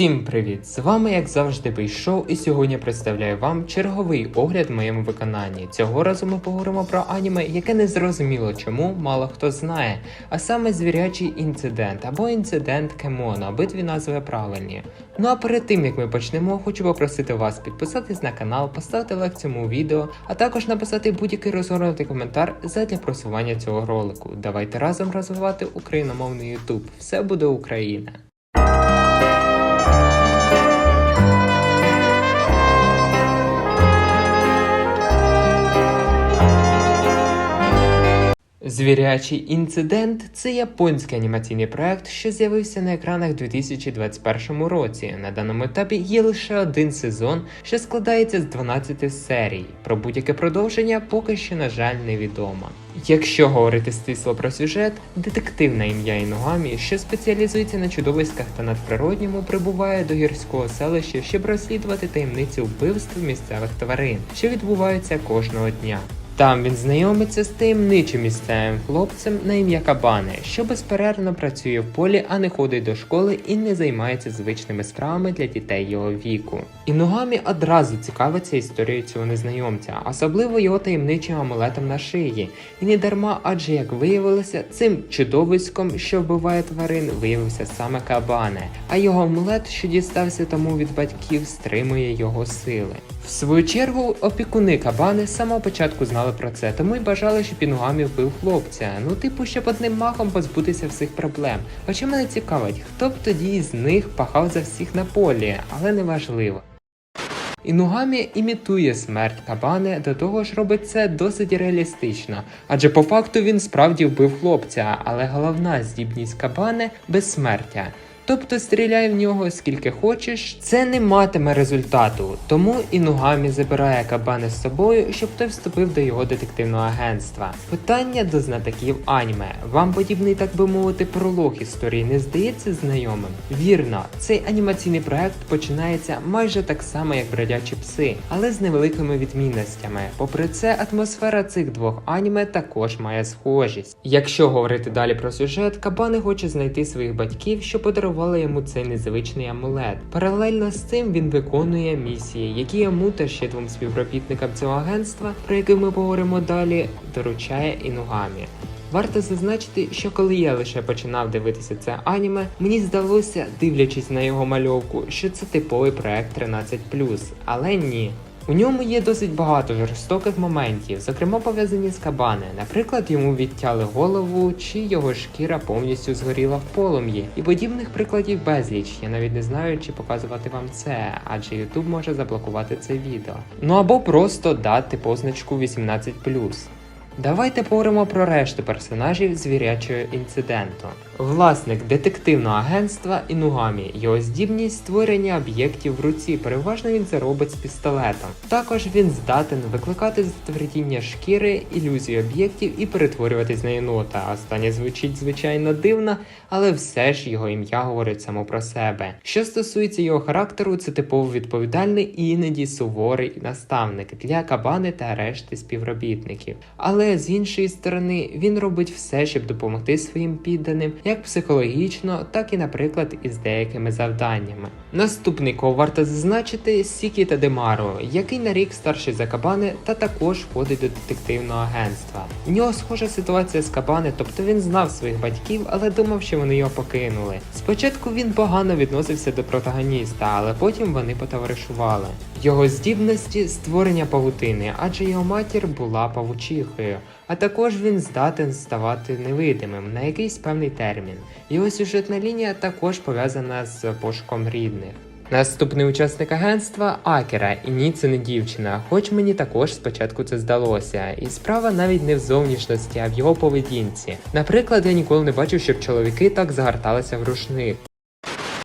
Всім привіт! З вами, як завжди, Бейшоу, і сьогодні представляю вам черговий огляд в моєму виконанні. Цього разу ми поговоримо про аніме, яке не зрозуміло чому мало хто знає, а саме звірячий інцидент або інцидент Кемоно, обидві назви правильні. Ну а перед тим як ми почнемо, хочу попросити вас підписатись на канал, поставити лайк цьому відео, а також написати будь-який розгорнутий коментар задля просування цього ролику. Давайте разом розвивати україномовний YouTube. Все буде Україна! Звірячий інцидент це японський анімаційний проект, що з'явився на екранах у 2021 році. На даному етапі є лише один сезон, що складається з 12 серій. Про будь-яке продовження поки що, на жаль, невідомо. Якщо говорити стисло про сюжет, детектив на ім'я Інугамі, що спеціалізується на чудовиськах та надприродньому, прибуває до гірського селища, щоб розслідувати таємниці вбивств місцевих тварин, що відбуваються кожного дня. Там він знайомиться з таємничим місцевим хлопцем на ім'я Кабане, що безперервно працює в полі, а не ходить до школи і не займається звичними справами для дітей його віку. Інугамі одразу цікавиться історією цього незнайомця, особливо його таємничим амулетом на шиї. І не дарма, адже як виявилося, цим чудовиськом, що вбиває тварин, виявився саме Кабане, а його амулет, що дістався тому від батьків, стримує його сили. В свою чергу, опікуни Кабани з самого початку знали про це, тому й бажали, щоб Інугамі вбив хлопця. Ну, типу, щоб одним махом позбутися всіх проблем. Хоча мене цікавить, хто б тоді з них пахав за всіх на полі, але неважливо. Інугамі імітує смерть Кабане, до того ж робить це досить реалістично, адже по факту він справді вбив хлопця, але головна здібність Кабане безсмертя. Тобто стріляй в нього скільки хочеш, це не матиме результату. Тому Інугамі забирає Кабане з собою, щоб той вступив до його детективного агентства. Питання до знатоків аніме. Вам подібний, так би мовити, пролог історії не здається знайомим? Вірно, цей анімаційний проект починається майже так само, як бродячі пси, але з невеликими відмінностями. Попри це, атмосфера цих двох аніме також має схожість. Якщо говорити далі про сюжет, Кабане хоче знайти своїх батьків, що подарували йому цей незвичний амулет. Паралельно з цим він виконує місії, які йому та ще двом співробітникам цього агентства, про яке ми поговоримо далі, доручає Інугамі. Варто зазначити, що коли я лише починав дивитися це аніме, мені здалося, дивлячись на його мальовку, що це типовий проект 13+, але ні. У ньому є досить багато жорстоких моментів, зокрема пов'язані з кабане. Наприклад, йому відтяли голову, чи його шкіра повністю згоріла в полум'ї. І подібних прикладів безліч. Я навіть не знаю, чи показувати вам це, адже YouTube може заблокувати це відео. Ну або просто дати позначку 18+. Давайте поговоримо про решту персонажів звірячого інциденту. Власник детективного агентства Інугамі, його здібність створення об'єктів в руці, переважно він це робить з пістолетом. Також він здатен викликати затвердіння шкіри, ілюзію об'єктів і перетворюватись на єнота. Останнє звучить звичайно дивно, але все ж його ім'я говорить само про себе. Що стосується його характеру, це типово відповідальний і іноді суворий наставник для кабани та решти співробітників. Але з іншої сторони, він робить все, щоб допомогти своїм підданим, як психологічно, так і, наприклад, із деякими завданнями. Наступний кого варто зазначити Сікі Тадемаро, який на рік старший за Кабани та також входить до детективного агентства. У нього схожа ситуація з Кабани, тобто він знав своїх батьків, але думав, що вони його покинули. Спочатку він погано відносився до протагоніста, але потім вони потоваришували. Його здібності створення павутини, адже його матір була павучихою. А також він здатен ставати невидимим на якийсь певний термін. Його сюжетна лінія також пов'язана з пошуком рідних. Наступний учасник агентства Акера, і ні, це не дівчина, хоч мені також спочатку це здалося. І справа навіть не в зовнішності, а в його поведінці. Наприклад, я ніколи не бачив, щоб чоловіки так загорталися в рушник.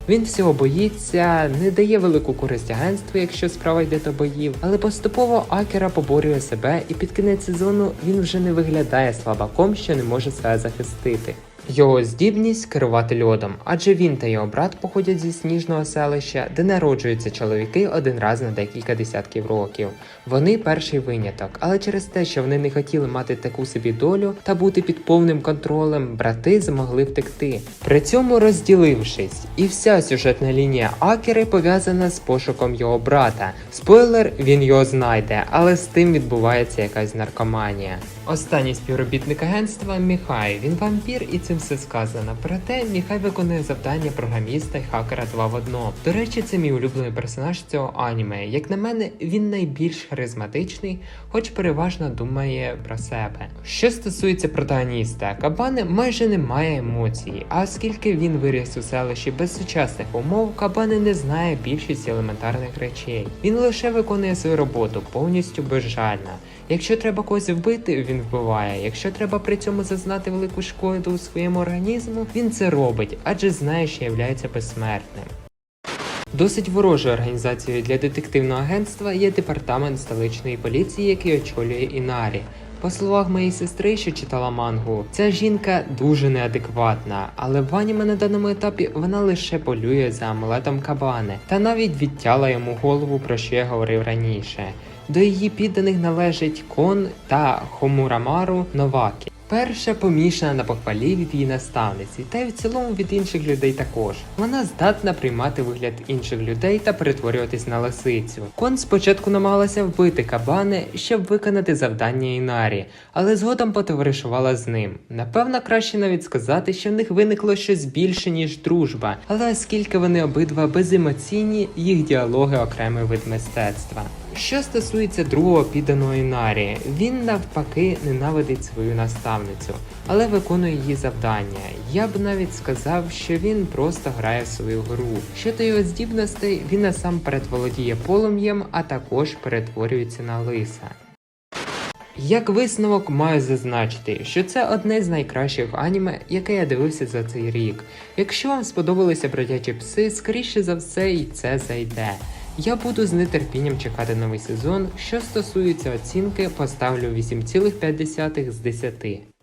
Він всього боїться, не дає велику користь агентству, якщо справа йде до боїв, але поступово Акера поборює себе, і під кінець сезону він вже не виглядає слабаком, що не може себе захистити. Його здібність керувати льодом, адже він та його брат походять зі сніжного селища, де народжуються чоловіки один раз на декілька десятків років. Вони перший виняток, але через те, що вони не хотіли мати таку собі долю та бути під повним контролем, брати змогли втекти. При цьому розділившись, і вся сюжетна лінія Акери пов'язана з пошуком його брата. Спойлер, він його знайде, але з тим відбувається якась наркоманія. Останній співробітник агентства Міхай. Він вампір і цим все сказано. Проте Міхай виконує завдання програміста й хакера два в одно. До речі, це мій улюблений персонаж цього аніме. Як на мене, він найбільш харизматичний, хоч переважно думає про себе. Що стосується протагоніста, Кабане майже не має емоцій, а оскільки він виріс у селищі без сучасних умов, Кабане не знає більшість елементарних речей. Він лише виконує свою роботу повністю безжально. Якщо треба когось вбити, він вбиває. Якщо треба при цьому зазнати велику шкоду у своєму організму, він це робить, адже знає, що являється безсмертним. Досить ворожою організацією для детективного агентства є департамент столичної поліції, який очолює Інарі. По словах моєї сестри, що читала мангу, ця жінка дуже неадекватна, але в аніме на даному етапі вона лише полює за амулетом Кабани та навіть відтяла йому голову, про що я говорив раніше. До її підданих належить Кон та Хомурамару Новакі. Перша помішана на похвалі від її наставниці, та й в цілому від інших людей також. Вона здатна приймати вигляд інших людей та перетворюватись на лисицю. Кон спочатку намагалася вбити кабани, щоб виконати завдання Інарі, але згодом потоваришувала з ним. Напевно, краще навіть сказати, що в них виникло щось більше, ніж дружба, але оскільки вони обидва беземоційні, їх діалоги окремий вид мистецтва. Що стосується другого підданого Інарі, він навпаки ненавидить свою наставницю, але виконує її завдання. Я б навіть сказав, що він просто грає в свою гру. Щодо його здібностей, він насамперед володіє полум'ям, а також перетворюється на лиса. Як висновок маю зазначити, що це одне з найкращих аніме, яке я дивився за цей рік. Якщо вам сподобалися бродячі пси, скоріше за все і це зайде. Я буду з нетерпінням чекати новий сезон. Що стосується оцінки, поставлю 8,5 з 10.